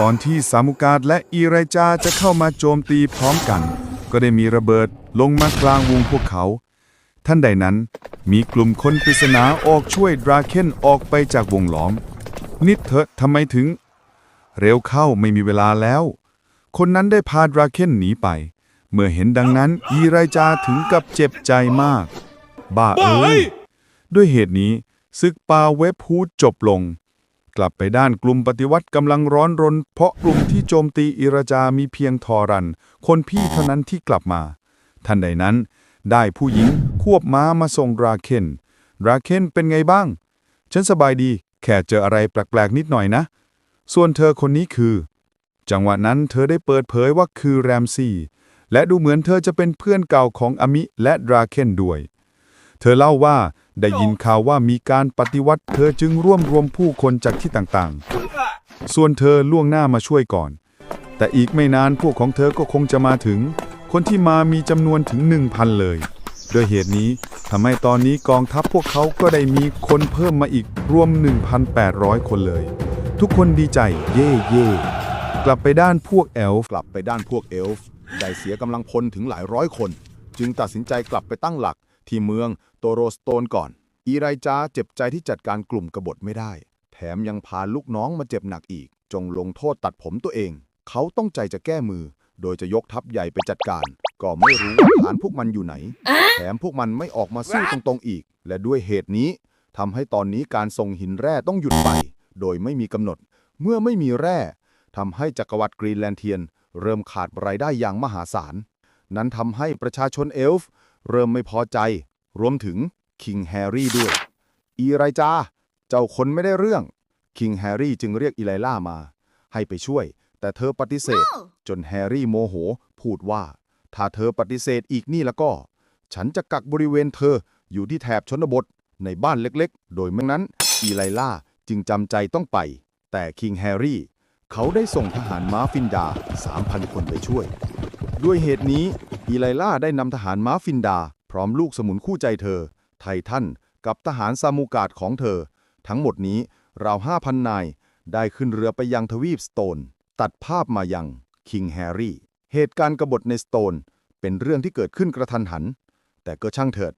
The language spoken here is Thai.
ตอนที่ซามุการดและอีไรจาจะเข้ามาโจมตีพร้อมกัน ก็ได้มีระเบิดลงมากลางวงพวกเขา ท่านใดนั้นมีกลุ่มคนปริศนาออกช่วยดราเคนออกไปจากวงล้อม นิดเถอะทำไมถึง เร็วเข้าไม่มีเวลาแล้ว คนนั้นได้พาดราเคนหนีไป เมื่อเห็นดังนั้นอีไรจาถึงกับเจ็บใจมาก บ้าเอ้ยด้วยเหตุนี้ศึกปาเว็บฮูดจบลง กลับไปด้านกลุ่มปฏิวัติกำลังร้อนรน เพราะกลุ่มที่โจมตีอิราจามีเพียงทอรัน คนพี่เท่านั้นที่กลับมา ทันใดนั้น ได้ผู้หญิงควบม้ามาส่งราเคนราเคนเป็นไงบ้าง ฉันสบายดี แค่เจออะไรแปลกๆนิดหน่อยนะ ส่วนเธอคนนี้คือ จังหวะนั้นเธอได้เปิดเผยว่าคือแรมซี่และดูเหมือนเธอจะเป็นเพื่อนเก่าของอามิและดราเคนด้วย เธอเล่าว่า ได้ยินข่าวว่ามีการปฏิวัติ เธอจึงร่วมรวมผู้คนจากที่ต่างๆ ส่วนเธอล่วงหน้ามาช่วยก่อน แต่อีกไม่นานพวกของเธอก็คงจะมาถึง คนที่มามีจำนวนถึง 1,000 เลย โดยเหตุนี้ทำให้ตอนนี้กองทัพพวกเขาก็ได้มีคนเพิ่มมาอีกรวม 1,800 คนเลย ทุกคนดีใจ เย่เย่กลับไปด้านพวกแอลฟ์กลับไปด้านพวกเอลฟ์ได้เสียกำลังพลถึงหลายร้อยคน จึงตัดสินใจกลับไปตั้งหลัก ที่เมืองโตโรสโตนก่อน อีไรจาเจ็บใจที่จัดการกลุ่มกบฏไม่ได้ แถมยังพาลูกน้องมาเจ็บหนักอีก จงลงโทษตัดผมตัวเอง เขาต้องใจจะแก้มือ โดยจะยกทัพใหญ่ไปจัดการ ก็ไม่รู้ว่าฐานพวกมันอยู่ไหน แถมพวกมันไม่ออกมาสู้ตรงๆอีก และด้วยเหตุนี้ทำให้ตอนนี้การส่งหินแร่ต้องหยุดไป โดยไม่มีกำหนด เมื่อไม่มีแร่ทำให้จักรวรรดิกรีนแลนเทียน เริ่มขาดรายได้อย่างมหาศาล นั้นทำให้ประชาชนเอลฟ์ เริ่มไม่พอใจ รวมถึงคิงแฮร์รี่ด้วย อีไรจา เจ้าคนไม่ได้เรื่อง คิงแฮร์รี่จึงเรียกอีไลล่ามา ให้ไปช่วย แต่เธอปฏิเสธจนแฮร์รี่โมโห พูดว่า ถ้าเธอปฏิเสธอีกนี่แล้วก็ ฉันจะกักบริเวณเธออยู่ที่แถบชนบทในบ้านเล็กๆ โดยไม่นั้น อีไลล่าจึงจำใจต้องไป แต่คิงแฮร์รี่ เขาได้ส่งทหารม้าฟินดา 3,000 คนไปช่วย ด้วยเหตุนี้ อีไลล่าได้นำทหารม้าฟินดา พร้อมลูกสมุนคู่ใจเธอ ไททันกับทหารซามูกาดของเธอ ทั้งหมดนี้ราว5,000นาย ได้ขึ้นเรือไปยังทวีปสโตน ตัดภาพมายังคิงแฮร์รี่ เหตุการณ์กบฏในสโตน เป็นเรื่องที่เกิดขึ้นกระทันหัน แต่ก็ช่างเถิด